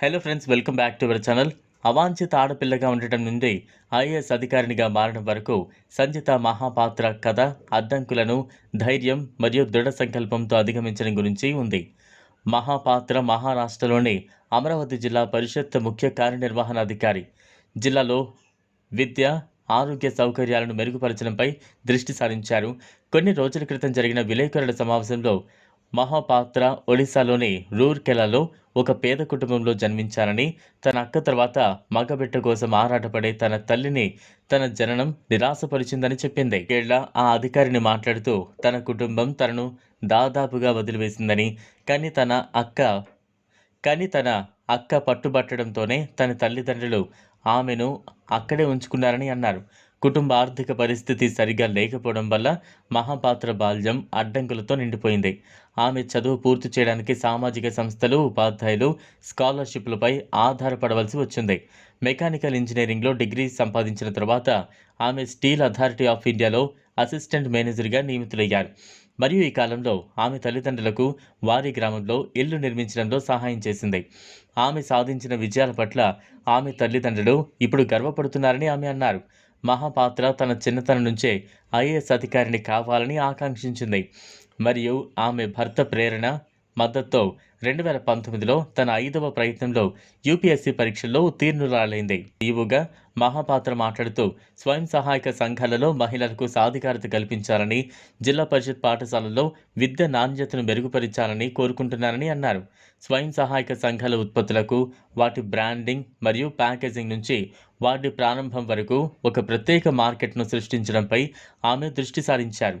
Hello friends welcome back to our channel అవాంఛిత ఆడపిల్లగా ఉండటం నుండి ఐఏఎస్ అధికారినిగా మారడం వరకు సంచిత మహాపాత్ర కథ అడ్డంకులను ధైర్యం మరియు దృఢ సంకల్పంతో అధిగమించడం గురించి ఉంది. మహాపాత్ర మహారాష్ట్రలోని అమరావతి జిల్లా పరిషత్ ముఖ్య కార్యనిర్వహణాధికారి జిల్లాలో విద్య ఆరోగ్య సౌకర్యాలను మెరుగుపరచడంపై దృష్టి సారించారు. కొన్ని రోజుల క్రితం జరిగిన విలేకరుల సమావేశంలో మహాపాత్ర ఒడిశాలోని రూర్కెలాలో ఒక పేద కుటుంబంలో జన్మించారని తన అక్క తర్వాత మగబిడ్డ కోసం ఆరాటపడే తన తల్లిని తన జననం నిరాశపరిచిందని చెప్పింది. ఏళ్ళ ఆ అధికారిని మాట్లాడుతూ తన కుటుంబం తనను దాదాపుగా వదిలివేసిందని కానీ తన అక్క కానీ తన అక్క పట్టుబట్టడంతోనే తన తల్లిదండ్రులు ఆమెను అక్కడే ఉంచుకున్నారని అన్నారు. కుటుంబ ఆర్థిక పరిస్థితి సరిగా లేకపోవడం వల్ల మహాపాత్ర బాల్యం అడ్డంకులతో నిండిపోయింది. ఆమె చదువు పూర్తి చేయడానికి సామాజిక సంస్థలు ఉపాధ్యాయులు స్కాలర్షిప్లపై ఆధారపడవలసి వచ్చింది. మెకానికల్ ఇంజనీరింగ్లో డిగ్రీ సంపాదించిన తర్వాత ఆమె స్టీల్ అథారిటీ ఆఫ్ ఇండియాలో అసిస్టెంట్ మేనేజర్గా నియమితులయ్యారు. మరియు ఈ కాలంలో ఆమె తల్లిదండ్రులకు వారి గ్రామంలో ఇల్లు నిర్మించడంలో సహాయం చేసింది. ఆమె సాధించిన విజయాల పట్ల ఆమె తల్లిదండ్రులు ఇప్పుడు గర్వపడుతున్నారని ఆమె అన్నారు. మహాపాత్ర తన చిన్నతనం నుంచే ఐఏఎస్ అధికారిని కావాలని ఆకాంక్షించింది. మరియు ఆమె భర్త ప్రేరణ మద్దతుతో రెండు వేల పంతొమ్మిదిలో తన ఐదవ ప్రయత్నంలో యూపీఎస్సీ పరీక్షల్లో ఉత్తీర్ణురాలైంది ఈవుగా మహాపాత్ర మాట్లాడుతూ స్వయం సహాయక సంఘాలలో మహిళలకు సాధికారత కల్పించాలని జిల్లా పరిషత్ పాఠశాలల్లో విద్య నాణ్యతను మెరుగుపరిచాలని కోరుకుంటున్నారని అన్నారు. స్వయం సహాయక సంఘాల ఉత్పత్తులకు వాటి బ్రాండింగ్ మరియు ప్యాకేజింగ్ నుంచి వాటి ప్రారంభం వరకు ఒక ప్రత్యేక మార్కెట్ను సృష్టించడంపై ఆమె దృష్టి సారించారు.